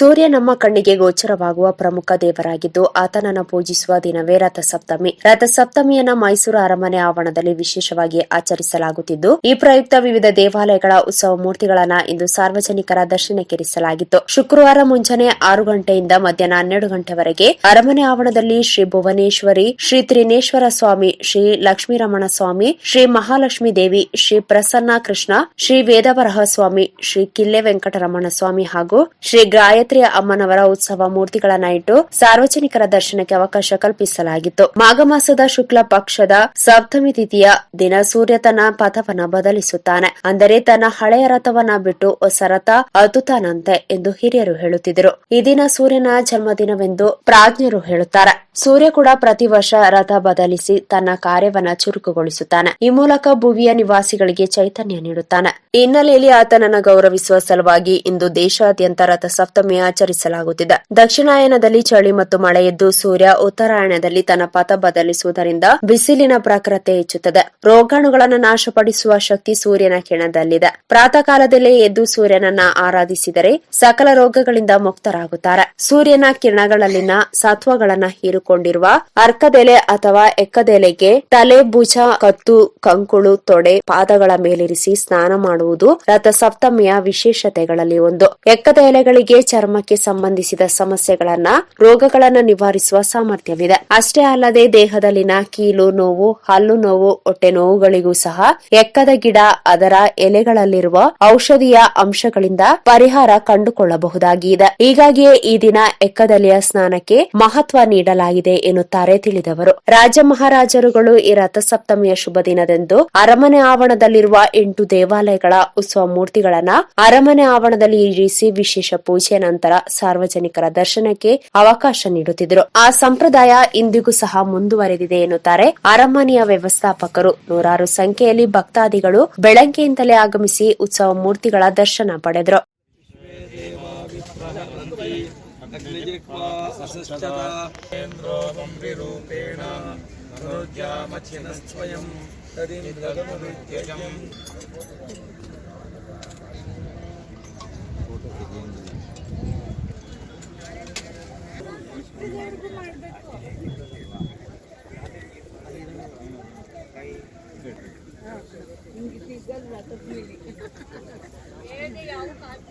ಸೂರ್ಯ ನಮ್ಮ ಕಣ್ಣಿಗೆ ಗೋಚರವಾಗುವ ಪ್ರಮುಖ ದೇವರಾಗಿದ್ದು, ಆತನನ್ನು ಪೂಜಿಸುವ ದಿನವೇ ರಥಸಪ್ತಮಿ. ರಥಸಪ್ತಮಿಯನ್ನ ಮೈಸೂರು ಅರಮನೆ ಆವರಣದಲ್ಲಿ ವಿಶೇಷವಾಗಿ ಆಚರಿಸಲಾಗುತ್ತಿದ್ದು, ಈ ಪ್ರಯುಕ್ತ ವಿವಿಧ ದೇವಾಲಯಗಳ ಉತ್ಸವ ಮೂರ್ತಿಗಳನ್ನ ಇಂದು ಸಾರ್ವಜನಿಕರ ದರ್ಶನಕ್ಕಿರಿಸಲಾಗಿತ್ತು. ಶುಕ್ರವಾರ ಮುಂಜಾನೆ ಆರು ಗಂಟೆಯಿಂದ ಮಧ್ಯಾಹ್ನ ಹನ್ನೆರಡು ಗಂಟೆವರೆಗೆ ಅರಮನೆ ಆವರಣದಲ್ಲಿ ಶ್ರೀ ಭುವನೇಶ್ವರಿ, ಶ್ರೀ ತ್ರಿನೇಶ್ವರ ಸ್ವಾಮಿ, ಶ್ರೀ ಲಕ್ಷ್ಮೀರಮಣ ಸ್ವಾಮಿ, ಶ್ರೀ ಮಹಾಲಕ್ಷ್ಮೀ ದೇವಿ, ಶ್ರೀ ಪ್ರಸನ್ನ ಕೃಷ್ಣ, ಶ್ರೀ ವೇದವರಹ ಸ್ವಾಮಿ, ಶ್ರೀ ಕಿಲ್ಲೆ ವೆಂಕಟರಮಣ ಸ್ವಾಮಿ ಹಾಗೂ ಶ್ರೀ ಗಾಯತ್ರಿ ಅಮ್ಮನವರ ಉತ್ಸವ ಮೂರ್ತಿಗಳನ್ನ ಇಟ್ಟು ಸಾರ್ವಜನಿಕರ ದರ್ಶನಕ್ಕೆ ಅವಕಾಶ ಕಲ್ಪಿಸಲಾಗಿತ್ತು. ಮಾಘ ಮಾಸದ ಶುಕ್ಲ ಪಕ್ಷದ ಸಪ್ತಮಿ ತಿಥಿಯ ದಿನ ಸೂರ್ಯ ತನ್ನ ಪಥವನ್ನ ಬದಲಿಸುತ್ತಾನೆ. ಅಂದರೆ ತನ್ನ ಹಳೆಯ ರಥವನ್ನ ಬಿಟ್ಟು ಹೊಸ ರಥ ಅತುತಾನಂತೆ ಎಂದು ಹಿರಿಯರು ಹೇಳುತ್ತಿದ್ದರು. ಈ ದಿನ ಸೂರ್ಯನ ಜನ್ಮದಿನವೆಂದು ಪ್ರಾಜ್ಞರು ಹೇಳುತ್ತಾರೆ. ಸೂರ್ಯ ಕೂಡ ಪ್ರತಿ ವರ್ಷ ರಥ ಬದಲಿಸಿ ತನ್ನ ಕಾರ್ಯವನ್ನ ಚುರುಕುಗೊಳಿಸುತ್ತಾನೆ. ಈ ಮೂಲಕ ಭುವಿಯ ನಿವಾಸಿಗಳಿಗೆ ಚೈತನ್ಯ ನೀಡುತ್ತಾನೆ. ಹಿನ್ನೆಲೆಯಲ್ಲಿ ಆತನನ್ನು ಗೌರವಿಸುವ ಸಲುವಾಗಿ ಇಂದು ದೇಶಾದ್ಯಂತ ರಥ ಸಪ್ತಮಿ ಆಚರಿಸಲಾಗುತ್ತಿದೆ. ದಕ್ಷಿಣಾಯನದಲ್ಲಿ ಚಳಿ ಮತ್ತು ಮಳೆಯಿದ್ದು ಸೂರ್ಯ ಉತ್ತರಾಯಣದಲ್ಲಿ ತನ್ನ ಪಥ ಬದಲಿಸುವುದರಿಂದ ಬಿಸಿಲಿನ ಪ್ರಕೃತಿ ಹೆಚ್ಚುತ್ತದೆ. ರೋಗಾಣುಗಳನ್ನು ನಾಶಪಡಿಸುವ ಶಕ್ತಿ ಸೂರ್ಯನ ಕಿರಣದಲ್ಲಿದೆ. ಪ್ರಾತಃ ಕಾಲದಲ್ಲಿ ಎದ್ದು ಸೂರ್ಯನನ್ನ ಆರಾಧಿಸಿದರೆ ಸಕಲ ರೋಗಗಳಿಂದ ಮುಕ್ತರಾಗುತ್ತಾರೆ. ಸೂರ್ಯನ ಕಿರಣಗಳಲ್ಲಿನ ಸತ್ವಗಳನ್ನ ಹೀರಿಕೊಂಡಿರುವ ಅರ್ಕದೆಲೆ ಅಥವಾ ಎಕ್ಕದೆಲೆಗೆ ತಲೆ, ಭುಜ, ಕತ್ತು, ಕಂಕುಳು, ತೊಡೆ, ಪಾದಗಳ ಮೇಲಿರಿಸಿ ಸ್ನಾನ ಮಾಡುವುದು ರಥಸಪ್ತಮಿಯ ವಿಶೇಷತೆಗಳಲ್ಲಿ ಒಂದು. ಎಕ್ಕದ ಎಲೆಗಳಿಗೆ ಚರ್ಮಕ್ಕೆ ಸಂಬಂಧಿಸಿದ ಸಮಸ್ಯೆಗಳನ್ನ ರೋಗಗಳನ್ನ ನಿವಾರಿಸುವ ಸಾಮರ್ಥ್ಯವಿದೆ. ಅಷ್ಟೇ ಅಲ್ಲದೆ ದೇಹದಲ್ಲಿನ ಕೀಲು ನೋವು, ಹಲ್ಲು ನೋವು, ಹೊಟ್ಟೆ ನೋವುಗಳಿಗೂ ಸಹ ಎಕ್ಕದ ಗಿಡ, ಅದರ ಎಲೆಗಳಲ್ಲಿರುವ ಔಷಧೀಯ ಅಂಶಗಳಿಂದ ಪರಿಹಾರ ಕಂಡುಕೊಳ್ಳಬಹುದಾಗಿದೆ. ಹೀಗಾಗಿಯೇ ಈ ದಿನ ಎಕ್ಕದಲಿಯ ಸ್ನಾನಕ್ಕೆ ಮಹತ್ವ ನೀಡಲಾಗಿದೆ ಎನ್ನುತ್ತಾರೆ ತಿಳಿದವರು. ರಾಜ ಮಹಾರಾಜರುಗಳು ಈ ರಥಸಪ್ತಮಿಯ ಶುಭ ದಿನದಂದು ಅರಮನೆ ಆವರಣದಲ್ಲಿರುವ ಎಂಟು ದೇವಾಲಯಗಳ ಉತ್ಸವ ಮೂರ್ತಿಗಳನ್ನ ಅರಮನೆ ಆವರಣದಲ್ಲಿ ಇರಿಸಿ ವಿಶೇಷ ಪೂಜೆಯ ನಂತರ ಸಾರ್ವಜನಿಕರ ದರ್ಶನಕ್ಕೆ ಅವಕಾಶ ನೀಡುತ್ತಿದ್ದರು. ಆ ಸಂಪ್ರದಾಯ ಇಂದಿಗೂ ಸಹ ಮುಂದುವರೆದಿದೆ ಎನ್ನುತ್ತಾರೆ ಅರಮನೆಯ ವ್ಯವಸ್ಥಾಪಕರು. ನೂರಾರು ಸಂಖ್ಯೆಯಲ್ಲಿ ಭಕ್ತಾದಿಗಳು ಬೆಳಗ್ಗೆಯಿಂದಲೇ ಆಗಮಿಸಿ ಉತ್ಸವ ಮೂರ್ತಿಗಳ ದರ್ಶನ ಪಡೆದರು. ನಿಮ್ಗೆ ಸಿಗಲ್ವಾ ತಪ್ಪು ಹೇಳಿ ಯಾವ ಕಾಟ